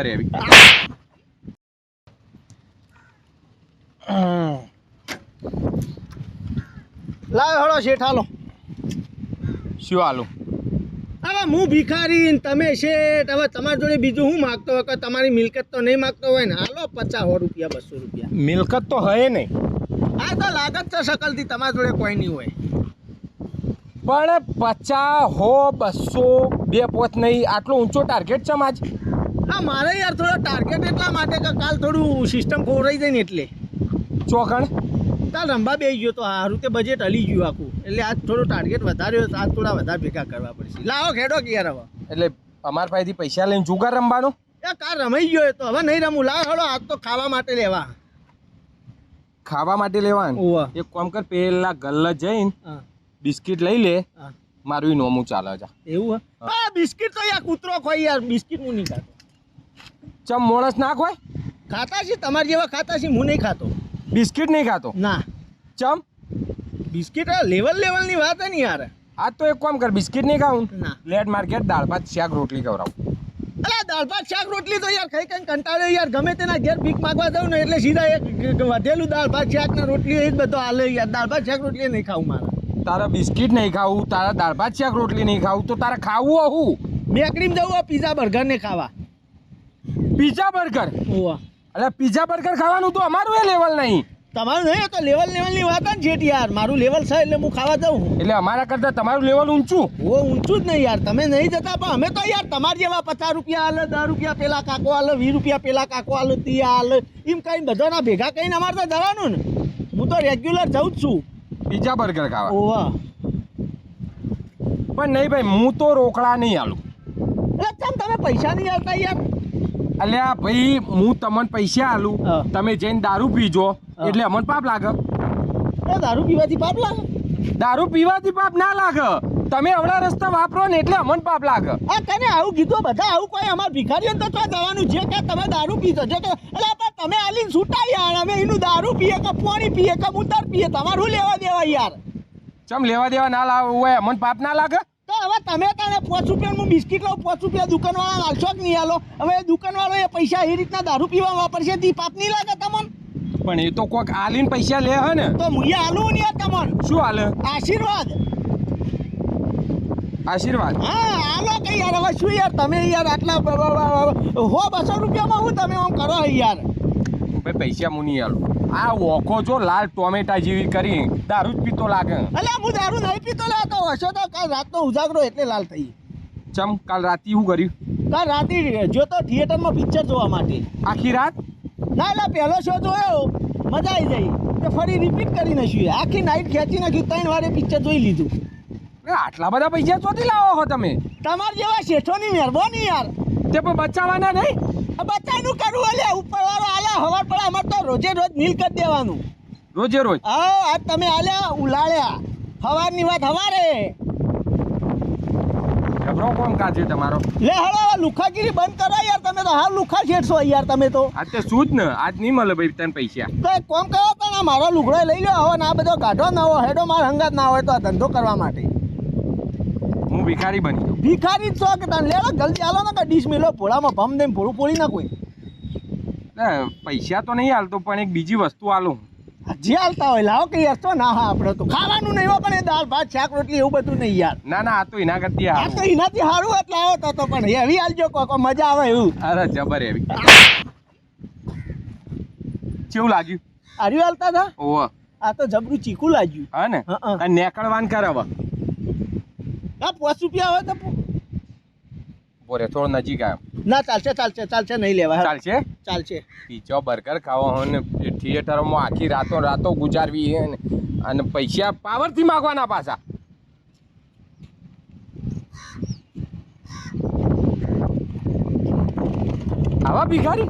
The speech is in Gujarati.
અરે લાવ હળો શેઠ હાલો શું હાલું? હવે હું ભિખારી ને તમે શેઠ હવે તમારી જોડે બીજું શું માગતો હોય કે તમારી મિલકત તો નહીં માગતો હોય ને? હાલો પચાસ સો રૂપિયા બસો રૂપિયા. મિલકત તો હે નહીં આ તો લાગત છે શકલથી તમારી જોડે કોઈ નહીં હોય. પણ પચાસ હો બસો બે પોત નહીં આટલો ઊંચો ટાર્ગેટ છે આજ? હા મારે યાર થોડો ટાર્ગેટ એટલા માટે કે કાલ થોડું સિસ્ટમ ખોરાઈ જાય ને એટલે. ચોકણ કાલ રંભા બે ગયો તો સારું તે બજેટ હલી ગયું આખું. એટલે આજ થોડો ટાર્ગેટ વધાર્યો તો આજ થોડા વધારે ભેગા કરવા પડશે. લાવો ખેડો કે યાર હવે. એટલે અમારા પાસેથી પૈસા લઈને જુગાર રમવાનો? એ કાલ રમાઈ ગયો તો. હવે નહીં રમું. લાવો હળો આજ તો ખાવા માટે લેવા. ખાવા માટે લેવાનું? એક કામ કર પેલા ગલ્લા જઈને બિસ્કિટ લઈ લે. મારું નોમું ચાલે છે એવું હે? હા. બિસ્કિટ તો યાર કૂતરો ખોઈ યાર. બિસ્કિટ હું નહીં ખાતો. ચમ મોણસ નાખ હોય? ખાતા છે તમારા જેવા ખાતા છે હું નહીં ખાતો. બિસ્કિટ નહીં ખાતો? ના. ચમ? બિસ્કિટ લેવલ લેવલની વાત હે ને યાર. આ તો એક કામ કર બિસ્કિટ નહીં ખાવું ના. લેટ માર્કેટ દાળ ભાત શાક રોટલી ખવડાવું. અલા દાળ ભાત શાક રોટલી તો યાર ખાઈ ખાઈને કંટાળ્યો યાર. ગમે તેના ઘેર ભીખ માંગવા જાઉં ને એટલે સીધા એક વધેલું દાળ ભાત શાક ને રોટલી એ જ બધો હાલે યાર. દાળ ભાત શાક રોટલી નહીં ખાવું મારે. તારા બિસ્કિટ નહીં ખાવું તારા દાળ ભાત શાક રોટલી નહીં ખાવું તો તારે ખાવું હું બેકરીમાં જવું હોય પીઝા બર્ગર ને ખાવા. પીઝા બર્ગર ઓવા. એટલે પીઝા બર્ગર ખાવાનું તો અમારું એ લેવલ નહીં. તમારું નહીં તો લેવલ લેવલની વાત જ જેટ યાર. મારું લેવલ છે એટલે હું ખાવા જાઉં એટલે અમારા કરતાં તમારું લેવલ ઊંચું. ઓ ઊંચું જ નહીં યાર. તમે નહીં જતા પણ અમે તો યાર તમારા જેવા પચાસ રૂપિયા હાલે દસ રૂપિયા પેલા કાકો હાલે વીસ રૂપિયા પેલા કાકો હાલે તી હાલ એમ કઈ બધાના ભેગા કહીને અમારે તો જવાનું ને. હું તો રેગ્યુલર જઉં જ છું. પીઝા બર્ગર ખાવા. ઓવા. પણ નહીં ભાઈ હું તો રોકડા નહીં આલું. એટલે તમે પૈસા નહીં આવતા યાર? અલ્યા ભાઈ હું તમને પૈસા આલું. તમે જઈને દારૂ પીજો. એટલે અમને પાપ લાગે. દારૂ પીવાથી પાપ લાગે? દારૂ પીવાથી પાપ ના લાગે. તમે અવળા રસ્તા વાપરો ને એટલે અમને પાપ લાગે. આ કને આવું કીધું બધા આવું કોઈ અમાર ભિખારીઓ તો તો જવાનું છે કે તમે દારૂ પીતો છો કે એટલે પણ તમે આલીને છૂટા યાર અમે એનું દારૂ પીએ કે પાણી પીએ કે મુતર પીએ તમારું લેવા દેવા યાર. ચમ લેવા દેવા ના લાવ હોય અમને પાપ ના લાગે? હવે તમે તને પાંચ રૂપિયાનું હું બિસ્કિટ લઉં પાંચ રૂપિયા દુકાનવાળા હાલશો જ નહીં હાલો? હવે દુકાનવાળો એ પૈસા એ રીતના દારૂ પીવા વાપરશે તે પાપ નહીં લાગે તમને? પણ એ તો કોઈક આલીને પૈસા લે હે ને. તો મુએ હાલું નહીં તમને? શું હાલે? આશીર્વાદ. આશીર્વાદ? હા આલો કે યાર હવે શું યાર તમે યાર આટલા હો બસો રૂપિયામાં હું તમે આમ કરો યાર? ભાઈ પૈસા હું નહીં આલું. આ વોખો જો લાલ ટોમેટા જેવી કરી દારૂ જ પીતો લાગે. અલ્યા હું દારૂ નહીં પીતો લેતો હશો તો કાલ રાતનો ઉજાગરો એટલે લાલ થઈ. ચમ કાલ રાતે શું કર્યું? કાલ રાતે જો તો થિયેટરમાં પિક્ચર જોવા માટે. આખી રાત? ના એટલે પહેલો શો જોયો. મજા આવી જાય તો ફરી રિપીટ કરી નાખ્યું આખી નાઈટ ખેંચી નાખ્યું ત્રણ વારે પિક્ચર જોઈ લીધું. આટલા બધા પૈસા ચોથી લાવો છો તમે? તમાર જેવા શેઠોની મહેરબાની યાર. તે પણ બચાવવાના નહીં? આ બચ્ચાનું કરવું અલ્યા ઉપરવાળો આલ્યા હવાર તો રોજે રોજ નીલ કરી દેવાનું. રોજે રોજ? હા આજ તમે આલ્યા ઉલાળ્યા. હવારની વાત હવારે. જબરો કોમ કાજે તમારો? લે હળો લુખાગીરી બંધ કરો યાર તમે તો હાલ લુખા છેડશો યાર તમે તો. આજ તે શું જ ને આજ નહીં મળે ભાઈ તને પૈસા. તો કોમ કરો તો ના મારો લુગડો લઈ લો હવે ના બધો કાઢો ના હોય હેડો માર હંગાત ના હોય તો આ ધંધો કરવા માટે. હું ભિખારી બની ભિખારી જ છો કે તને લેલો જલ્દી આલો ને કે ડીશ મેલો ભોળામાં ભમ દઈને ભોળું પોળી ના કોઈ ના, પૈસા તો નહીં હાલતો પણ એક બીજી વસ્તુ આલું જે હાલતા હોય લાવો કે યાર તો ના હા આપણે તો ખાવાનું નહીં હોય પણ એ દાળ ભાત શાક રોટલી એવું બધું નહીં યાર. ના ના આ તો એના કરતી આ તો એનાથી સારું એટલે આવો તો તો પણ હેવી હાલજો કોકો મજા આવે એવું. અરે જબર એવી કેવું લાગ્યું? આર્યું હાલતા હતા? ઓહ. આ તો જબરું ચીકું લાગ્યું. હા ને? નેકળવાન કર હવે આ પોસ રૂપિયા હોય તો બોરે થોડો નજીક આવ્યો ના ચાલશે ચાલશે ચાલશે નહીં લેવા ચાલશે? ચાલશે. પીચો બર્ગર ખાવો અને થિયેટરોમાં આખી રાતો રાતો ગુજારવી અને પૈસા પાવરથી માગવાના પાછા. આવા ભિખારી?